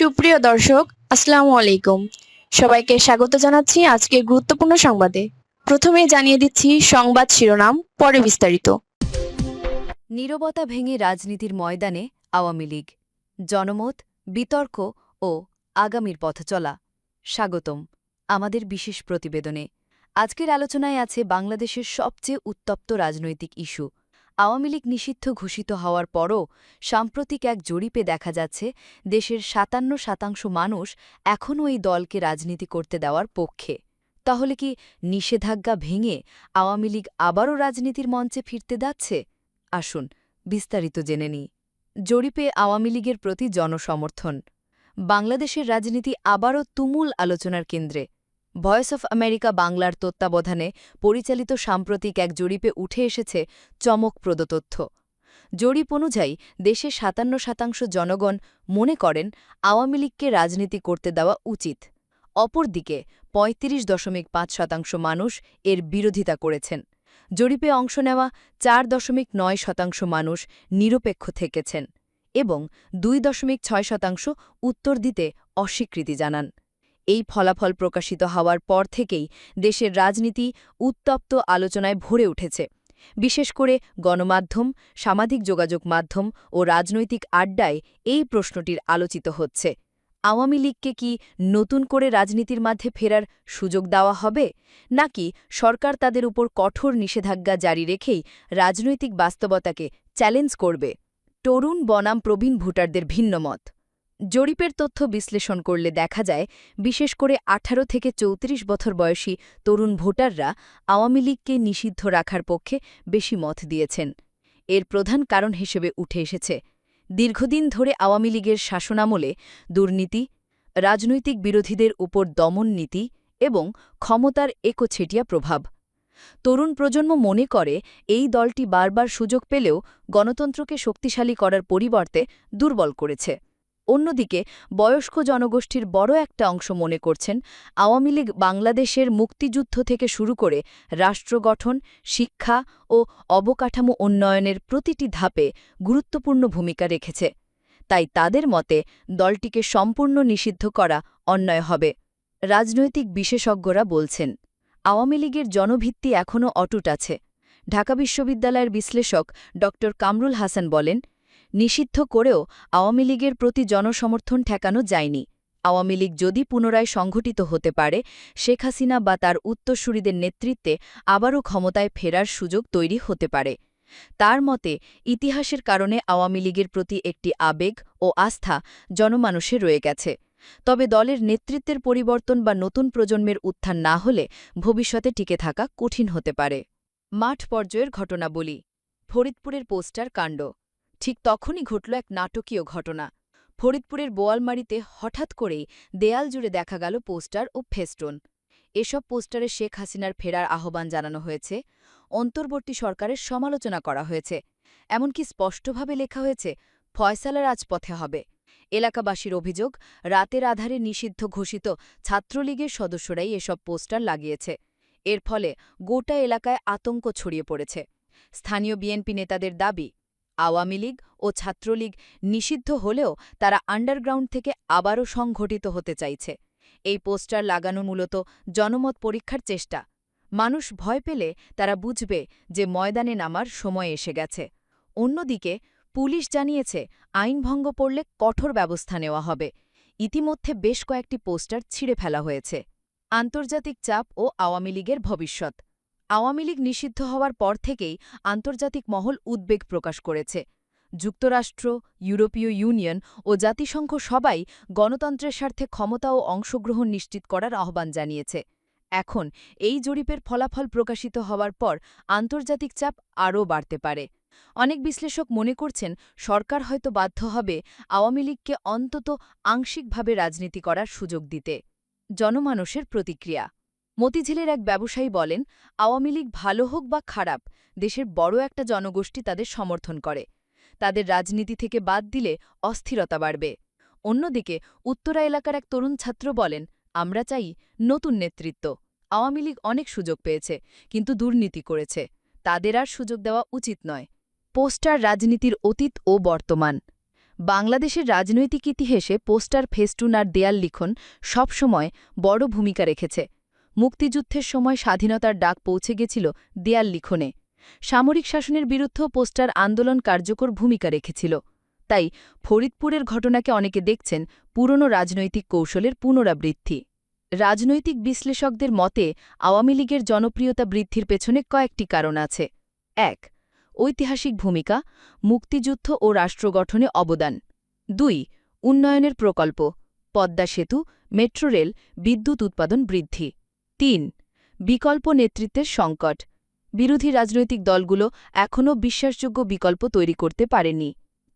সুপ্রিয় দর্শক, আসসালামু আলাইকুম। সবাইকে স্বাগত জানাচ্ছি আজকে গুরুত্বপূর্ণ সংবাদে। প্রথমে জানিয়ে দিচ্ছি সংবাদ শিরোনাম, পরে বিস্তারিত। নীরবতা ভেঙে রাজনীতির ময়দানে আওয়ামী লীগ। জনমত, বিতর্ক ও আগামীর পথ চলা। স্বাগতম আমাদের বিশেষ প্রতিবেদনে। আজকের আলোচনায় আছে বাংলাদেশের সবচেয়ে উত্তপ্ত রাজনৈতিক ইস্যু। আওয়ামী লীগ নিষিদ্ধ ঘোষিত হওয়ার পরও সাম্প্রতিক এক জরিপে দেখা যাচ্ছে, দেশের সাতান্ন শতাংশ মানুষ এখনও এই দলকে রাজনীতি করতে দেওয়ার পক্ষে। তাহলে কি নিষেধাজ্ঞা ভেঙে আওয়ামী লীগ আবারও রাজনীতির মঞ্চে ফিরতে যাচ্ছে? আসুন বিস্তারিত জেনে নিই। জরিপে আওয়ামী লীগের প্রতি জনসমর্থন। বাংলাদেশের রাজনীতি আবারও তুমুল আলোচনার কেন্দ্রে। ভয়েস অফ আমেরিকা বাংলার তত্ত্বাবধানে পরিচালিত সাম্প্রতিক এক জরিপে উঠে এসেছে চমকপ্রদ তথ্য। জরিপ অনুযায়ী, দেশে সাতান্ন শতাংশ জনগণ মনে করেন আওয়ামী লীগকে রাজনীতি করতে দেওয়া উচিত। অপরদিকে, পঁয়ত্রিশ দশমিক পাঁচ শতাংশ মানুষ এর বিরোধিতা করেছেন। জরিপে অংশ নেওয়া চার দশমিক নয় শতাংশ মানুষ নিরপেক্ষ থেকেছেন এবং দুই দশমিক ছয় শতাংশ উত্তর দিতে অস্বীকৃতি জানান। এই ফলাফল প্রকাশিত হওয়ার পর থেকেই দেশের রাজনীতি উত্তপ্ত আলোচনায় ভরে উঠেছে। বিশেষ করে গণমাধ্যম, সামাজিক যোগাযোগ মাধ্যম ও রাজনৈতিক আড্ডায় এই প্রশ্নটির আলোচিত হচ্ছে। আওয়ামী লীগকে কি নতুন করে রাজনীতির মাঝে ফেরার সুযোগ দেওয়া হবে? নাকি সরকার তাদের উপর কঠোর নিষেধাজ্ঞা জারি রেখেই রাজনৈতিক বাস্তবতাকে চ্যালেঞ্জ করবে? তরুণ বনাম প্রবীণ ভোটারদের ভিন্ন মত জরিপের তথ্য বিশ্লেষণ করলে দেখা যায়, বিশেষ করে ১৮ থেকে ৩৪ বছর বয়সী তরুণ ভোটাররা আওয়ামী লীগকে নিষিদ্ধ রাখার পক্ষে বেশি মত দিয়েছেন। এর প্রধান কারণ হিসেবে উঠে এসেছে। দীর্ঘদিন ধরে আওয়ামী লীগের শাসনামলে দুর্নীতি, রাজনৈতিক বিরোধীদের উপর দমন নীতি এবং ক্ষমতার একছেটিয়া প্রভাব। তরুণ প্রজন্ম মনে করে এই দলটি বারবার সুযোগ পেলেও গণতন্ত্রকে শক্তিশালী করার পরিবর্তে দুর্বল করেছে। অন্যদিকে, বয়স্ক জনগোষ্ঠীর বড় একটা অংশ মনে করছেন, আওয়ামী লীগ বাংলাদেশের মুক্তিযুদ্ধ থেকে শুরু করে রাষ্ট্র গঠন, শিক্ষা ও অবকাঠামো উন্নয়নের প্রতিটি ধাপে গুরুত্বপূর্ণ ভূমিকা রেখেছে। তাই তাদের মতে, দলটিকে সম্পূর্ণ নিষিদ্ধ করা অন্যায় হবে, রাজনৈতিক বিশেষজ্ঞরা বলছেন। আওয়ামী লীগের জনভিত্তি এখনও অটুট আছে। ঢাকা বিশ্ববিদ্যালয়ের বিশ্লেষক ড কামরুল হাসান বলেন নিষিদ্ধ করেও আওয়ামী লীগের প্রতি জনসমর্থন ঠেকানো যায়নি। আওয়ামী লীগ যদি পুনরায় সংঘটিত হতে পারে, শেখ হাসিনা বা তার উত্তরসূরিদের নেতৃত্বে আবারও ক্ষমতায় ফেরার সুযোগ তৈরি হতে পারে। তার মতে, ইতিহাসের কারণে আওয়ামী লীগের প্রতি একটি আবেগ ও আস্থা জনমানুষে রয়ে গেছে। তবে দলের নেতৃত্বের পরিবর্তন বা নতুন প্রজন্মের উত্থান না হলে ভবিষ্যতে টিকে থাকা কঠিন হতে পারে। মাঠ পর্যায়ের ঘটনা বলি ফরিদপুরের পোস্টার কাণ্ড। ঠিক তখনই ঘটল এক নাটকীয় ঘটনা। ফরিদপুরের বোয়ালমারিতে হঠাৎ করেই দেয়াল জুড়ে দেখা গেল পোস্টার ও ফেস্টোন। এসব পোস্টারে শেখ হাসিনার ফেরার আহ্বান জানানো হয়েছে। অন্তর্বর্তী সরকারের সমালোচনা করা হয়েছে। এমনকি স্পষ্টভাবে লেখা হয়েছে ফয়সালা রাজপথে হবে। এলাকাবাসীর অভিযোগ, রাতের আধারে নিষিদ্ধ ঘোষিত ছাত্রলীগের সদস্যরাই এসব পোস্টার লাগিয়েছে। এর ফলে গোটা এলাকায় আতঙ্ক ছড়িয়ে পড়েছে। স্থানীয় বিএনপি নেতাদের দাবি আওয়ামী লীগ ও ছাত্রলীগ নিষিদ্ধ হলেও তারা আন্ডারগ্রাউন্ড থেকে আবারও সংঘটিত হতে চাইছে। এই পোস্টার লাগানো মূলত জনমত পরীক্ষার চেষ্টা। মানুষ ভয় পেলে তারা বুঝবে যে ময়দানে নামার সময় এসে গেছে। অন্যদিকে পুলিশ জানিয়েছে আইন ভঙ্গ পড়লে কঠোর ব্যবস্থা নেওয়া হবে। ইতিমধ্যে বেশ কয়েকটি পোস্টার ছিঁড়ে ফেলা হয়েছে। আন্তর্জাতিক চাপ ও আওয়ামী লীগের ভবিষ্যৎ। আওয়ামী লীগ নিষিদ্ধ হওয়ার পর থেকেই আন্তর্জাতিক মহল উদ্বেগ প্রকাশ করেছে। যুক্তরাষ্ট্র, ইউরোপীয় ইউনিয়ন ও জাতিসংঘ সবাই গণতন্ত্রের স্বার্থে ক্ষমতা ও অংশগ্রহণ নিশ্চিত করার আহ্বান জানিয়েছে। এখন এই জরিপের ফলাফল প্রকাশিত হওয়ার পর আন্তর্জাতিক চাপ আরও বাড়তে পারে। অনেক বিশ্লেষক মনে করছেন, সরকার হয়তো বাধ্য হবে আওয়ামী লীগকে অন্তত আংশিকভাবে রাজনীতি করার সুযোগ দিতে। জনমানুষের প্রতিক্রিয়া মতিঝিলের এক ব্যবসায়ী বলেন, আওয়ামী লীগ ভালো হোক বা খারাপ, দেশের বড় একটা জনগোষ্ঠী তাদের সমর্থন করে। তাদের রাজনীতি থেকে বাদ দিলে অস্থিরতা বাড়বে। অন্যদিকে উত্তরা এলাকার এক তরুণ ছাত্র বলেন, আমরা চাই নতুন নেতৃত্ব। আওয়ামী লীগ অনেক সুযোগ পেয়েছে, কিন্তু দুর্নীতি করেছে। তাদের আর সুযোগ দেওয়া উচিত নয়। পোস্টার রাজনীতির অতীত ও বর্তমান। বাংলাদেশের রাজনৈতিক ইতিহাসে পোস্টার ফেস্টুন আর দেয়াল লিখন সবসময় বড় ভূমিকা রেখেছে। মুক্তিযুদ্ধের সময় স্বাধীনতার ডাক পৌঁছে গেছিল দেয়াল লিখনে। সামরিক শাসনের বিরুদ্ধেও পোস্টার আন্দোলন কার্যকর ভূমিকা রেখেছিল। তাই ফরিদপুরের ঘটনাকে অনেকে দেখছেন পুরনো রাজনৈতিক কৌশলের পুনরাবৃত্তি। রাজনৈতিক বিশ্লেষকদের মতে, আওয়ামী লীগের জনপ্রিয়তা বৃদ্ধির পেছনে কয়েকটি কারণ আছে। এক, ঐতিহাসিক ভূমিকা, মুক্তিযুদ্ধ ও রাষ্ট্র গঠনে অবদান। দুই, উন্নয়নের প্রকল্প, পদ্মা সেতু, মেট্রো রেল, বিদ্যুৎ উৎপাদন বৃদ্ধি। তিন, বিকল্প নেতৃত্বের সংকট। বিরোধী রাজনৈতিক দলগুলো এখনও বিশ্বাসযোগ্য বিকল্প তৈরি করতে পারেনি।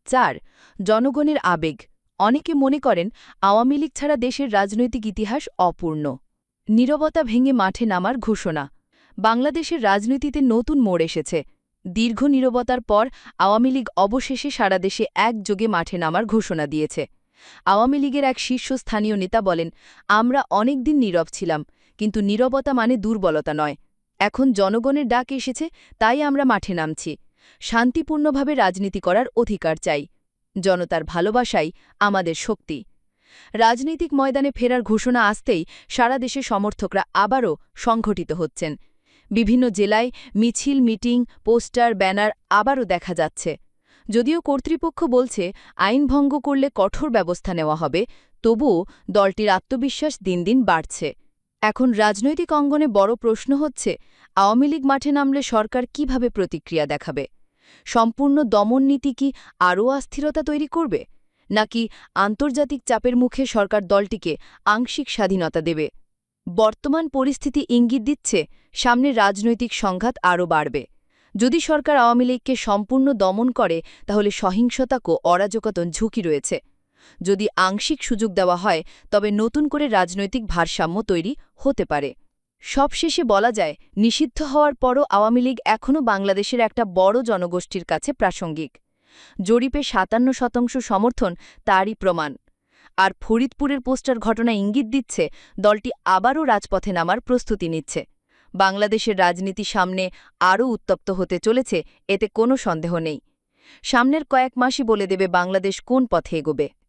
চার, জনগণের আবেগ। অনেকে মনে করেন আওয়ামী লীগ ছাড়া দেশের রাজনৈতিক ইতিহাস অপূর্ণ। নীরবতা ভেঙে মাঠে নামার ঘোষণা। বাংলাদেশের রাজনীতিতে নতুন মোড় এসেছে। দীর্ঘ নীরবতার পর আওয়ামী লীগ অবশেষে সারা দেশে একযোগে মাঠে নামার ঘোষণা দিয়েছে। আওয়ামী লীগের এক শীর্ষস্থানীয় নেতা বলেন, আমরা অনেকদিন নীরব ছিলাম। কিন্তু নীরবতা মানে দুর্বলতা নয়। এখন জনগণের ডাক এসেছে, তাই আমরা মাঠে নামছি। শান্তিপূর্ণভাবে রাজনীতি করার অধিকার চাই। জনতার ভালোবাসাই আমাদের শক্তি। রাজনৈতিক ময়দানে ফেরার ঘোষণা আসতেই সারা দেশে সমর্থকরা আবারও সংঘটিত হচ্ছেন। বিভিন্ন জেলায় মিছিল, মিটিং, পোস্টার, ব্যানার আবারও দেখা যাচ্ছে। যদিও কর্তৃপক্ষ বলছে, আইন ভঙ্গ করলে কঠোর ব্যবস্থা নেওয়া হবে, তবুও দলটির আত্মবিশ্বাস দিন দিন বাড়ছে। এখন রাজনৈতিক অঙ্গনে বড় প্রশ্ন হচ্ছে, আওয়ামী লীগ মাঠে নামলে সরকার কীভাবে প্রতিক্রিয়া দেখাবে? সম্পূর্ণ দমন নীতি কি আরও অস্থিরতা তৈরি করবে? নাকি আন্তর্জাতিক চাপের মুখে সরকার দলটিকে আংশিক স্বাধীনতা দেবে? বর্তমান পরিস্থিতি ইঙ্গিত দিচ্ছে, সামনে রাজনৈতিক সংঘাত আরও বাড়বে। যদি সরকার আওয়ামী লীগকে সম্পূর্ণ দমন করে, তাহলে সহিংসতাকো অরাজকতন ঝুঁকি রয়েছে। যদি আংশিক সুযোগ দেওয়া হয়, তবে নতুন করে রাজনৈতিক ভারসাম্য তৈরি হতে পারে। সবশেষে বলা যায়, নিষিদ্ধ হওয়ার পরও আওয়ামী লীগ এখনও বাংলাদেশের একটা বড় জনগোষ্ঠীর কাছে প্রাসঙ্গিক। জরিপে সাতান্ন শতাংশ সমর্থন তারই প্রমাণ। আর ফরিদপুরের পোস্টার ঘটনা ইঙ্গিত দিচ্ছে, দলটি আবারও রাজপথে নামার প্রস্তুতি নিচ্ছে। বাংলাদেশের রাজনীতি সামনে আরও উত্তপ্ত হতে চলেছে, এতে কোনো সন্দেহ নেই। সামনের কয়েক মাসই বলে দেবে বাংলাদেশ কোন পথে এগোবে।